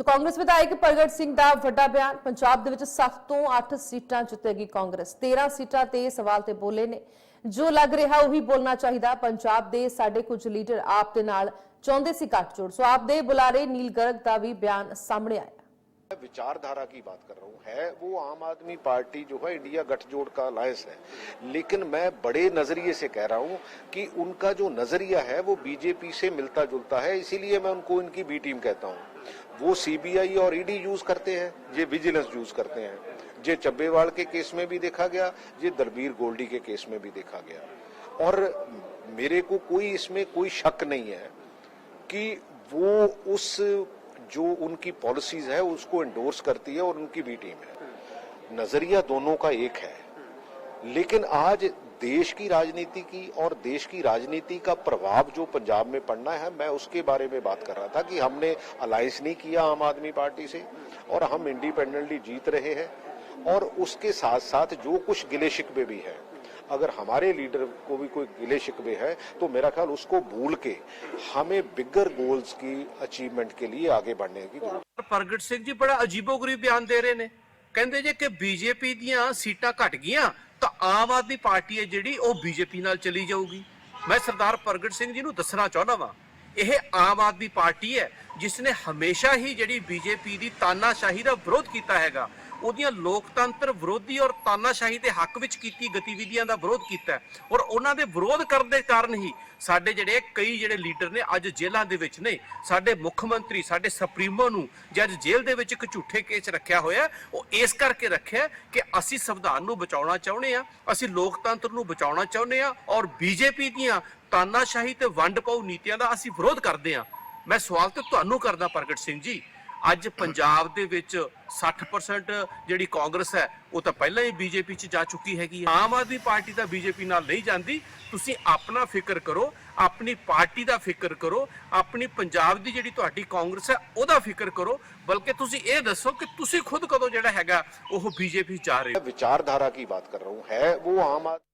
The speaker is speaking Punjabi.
ਸੋ ਕਾਂਗਰਸ ਵਿਧਾਇਕ ਪ੍ਰਗਟ ਸਿੰਘ ਦਾ ਵੱਡਾ ਬਿਆਨ, ਪੰਜਾਬ ਦੇ ਵਿੱਚ 7 ਤੋਂ 8 ਸੀਟਾਂ ਜਿੱਤੇਗੀ ਕਾਂਗਰਸ। 13 ਸੀਟਾਂ ਤੇ ਸਵਾਲ ਤੇ ਬੋਲੇ ਨੇ। ਜੋ ਲੱਗ ਰਿਹਾ, ਉਹੀ ਬੋਲਣਾ ਚਾਹੀਦਾ। ਪੰਜਾਬ ਦੇ ਸਾਡੇ ਕੁਝ ਲੀਡਰ ਆਪ ਦੇ ਨਾਲ ਚਾਹੁੰਦੇ ਸੀ ਗੱਠਜੋੜ। ਸੋ ਆਪ ਦੇ ਬੁਲਾਰੇ ਨੀਲ ਗਰਗ ਦਾ ਵੀ ਬਿਆਨ ਸਾਹਮਣੇ ਆਇਆ। विचारधारा की बात कर रहा हूँ, है वो आम आदमी पार्टी जो है इंडिया गठजोड़ का अलायंस है। लेकिन मैं बड़े नज़रिए से कह रहा हूँ कि उनका जो नज़रिया है, वो बीजेपी से मिलता जुलता है, इसीलिए मैं उनको इनकी बी टीम कहता हूँ। वो सीबीआई और ईडी यूज़ करते हैं, ये विजिलेंस यूज़ करते हैं। ये चब्बेवाल के केस में भी देखा गया ये दलबीर गोल्डी के केस में भी देखा गया। और मेरे को कोई इसमें कोई शक नहीं है कि वो उस जो उनकी पॉलिसीज़ है, उसको एंडोर्स करती है और उनकी भी टीम है। नज़रिया दोनों का एक है। लेकिन आज देश की राजनीति की और देश की राजनीति का प्रभाव जो पंजाब में पड़ना है, मैं उसके बारे में बात कर रहा था कि हमने अलायंस नहीं किया आम आदमी पार्टी से और हम इंडिपेंडेंटली जीत रहे हैं और उसके साथ साथ जो कुछ गिले शिकवे भी हैं अगर हमारे लीडर को भी कोई गिले शिकवे है तो मेरा ख्याल उसको भूल के हमें बिगर गोल्स की अचीवमेंट के लिए आगे बढ़ने की जरूरत है। ਪ੍ਰਗਟ ਸਿੰਘ ਜੀ ਬੜਾ ਅਜੀਬੋ-ਗਰੀਬ ਬਿਆਨ ਦੇ ਰਹੇ ਨੇ ਕਹਿੰਦੇ ਜੇ ਕਿ ਬੀਜੇਪੀ ਦੀਆਂ ਸੀਟਾਂ ਘਟ ਗਈਆਂ ਤਾਂ ਆਮ ਆਦਮੀ ਪਾਰਟੀ ਹੈ ਜਿਹੜੀ ਉਹ ਬੀਜੇਪੀ ਨਾਲ ਚਲੀ ਜਾਊਗੀ ਮੈਂ ਸਰਦਾਰ ਪ੍ਰਗਟ ਸਿੰਘ ਜੀ ਨੂੰ ਦੱਸਣਾ ਚਾਹੁੰਦਾ ਵਾਂ ਇਹ ਆਮ ਆਦਮੀ ਪਾਰਟੀ ਹੈ ਜਿਸ ਨੇ ਹਮੇਸ਼ਾ ਹੀ ਜਿਹੜੀ ਬੀਜੇਪੀ ਦੀ ਤਾਨਾਸ਼ਾਹੀ ਦਾ ਵਿਰੋਧ ਕੀਤਾ ਹੈਗਾ ਉਹਦੀਆਂ ਲੋਕਤੰਤਰ ਵਿਰੋਧੀ ਔਰ ਤਾਨਾਸ਼ਾਹੀ ਦੇ ਹੱਕ ਵਿੱਚ ਕੀਤੀ ਗਤੀਵਿਧੀਆਂ ਦਾ ਵਿਰੋਧ ਕੀਤਾ ਔਰ ਉਹਨਾਂ ਦੇ ਵਿਰੋਧ ਕਰਨ ਦੇ ਕਾਰਨ ਹੀ ਸਾਡੇ ਜਿਹੜੇ ਕਈ ਜਿਹੜੇ ਲੀਡਰ ਨੇ ਅੱਜ ਜੇਲ੍ਹਾਂ ਦੇ ਵਿੱਚ ਨੇ, ਸਾਡੇ ਮੁੱਖ ਮੰਤਰੀ, ਸਾਡੇ ਸੁਪਰੀਮੋ ਨੂੰ ਜੇ ਅੱਜ ਜੇਲ੍ਹ ਦੇ ਵਿੱਚ ਇੱਕ ਝੂਠੇ ਕੇਸ ਰੱਖਿਆ ਹੋਇਆ, ਉਹ ਇਸ ਕਰਕੇ ਰੱਖਿਆ ਕਿ ਅਸੀਂ ਸੰਵਿਧਾਨ ਨੂੰ ਬਚਾਉਣਾ ਚਾਹੁੰਦੇ ਆ ਅਸੀਂ ਲੋਕਤੰਤਰ ਨੂੰ ਬਚਾਉਣਾ ਚਾਹੁੰਦੇ ਆ ਔਰ ਬੀਜੇਪੀ ਦੀਆਂ ਤਾਨਾਸ਼ਾਹੀ ਤੇ ਵੰਡ ਪਾਉ ਨੀਤੀਆਂ ਦਾ ਅਸੀਂ ਵਿਰੋਧ ਕਰਦੇ ਆ ਮੈਂ ਸਵਾਲ ਤੇ ਤੁਹਾਨੂੰ ਕਰਦਾ ਪ੍ਰਗਟ ਸਿੰਘ ਜੀ ਅੱਜ ਪੰਜਾਬ ਦੇ ਵਿੱਚ 60% ਜਿਹੜੀ ਕਾਂਗਰਸ ਹੈ, ਉਹ ਤਾਂ ਪਹਿਲਾਂ ਹੀ ਬੀਜੇਪੀ 'ਚ ਜਾ ਚੁੱਕੀ ਹੈਗੀ ਆਮ ਆਦਮੀ ਪਾਰਟੀ ਤਾਂ ਬੀਜੇਪੀ ਨਾਲ ਨਹੀਂ ਜਾਂਦੀ। ਤੁਸੀਂ ਆਪਣਾ ਫਿਕਰ ਕਰੋ, ਆਪਣੀ ਪਾਰਟੀ ਦਾ ਫਿਕਰ ਕਰੋ, ਆਪਣੀ ਪੰਜਾਬ ਦੀ ਜਿਹੜੀ ਤੁਹਾਡੀ ਕਾਂਗਰਸ ਹੈ, ਉਹਦਾ ਫਿਕਰ ਕਰੋ। ਬਲਕਿ ਤੁਸੀਂ ਇਹ ਦੱਸੋ ਕਿ ਤੁਸੀਂ ਖੁਦ ਕਦੋਂ ਜਿਹੜਾ ਹੈਗਾ, ਉਹ ਬੀਜੇਪੀ 'ਚ ਜਾ ਰਹੇ ਹੋ। ਵਿਚਾਰਧਾਰਾ ਕੀ ਬਾਤ ਕਰ ਰਹਾ ਹੂੰ? ਹੈ ਉਹ ਆਮ ਆਦਮੀ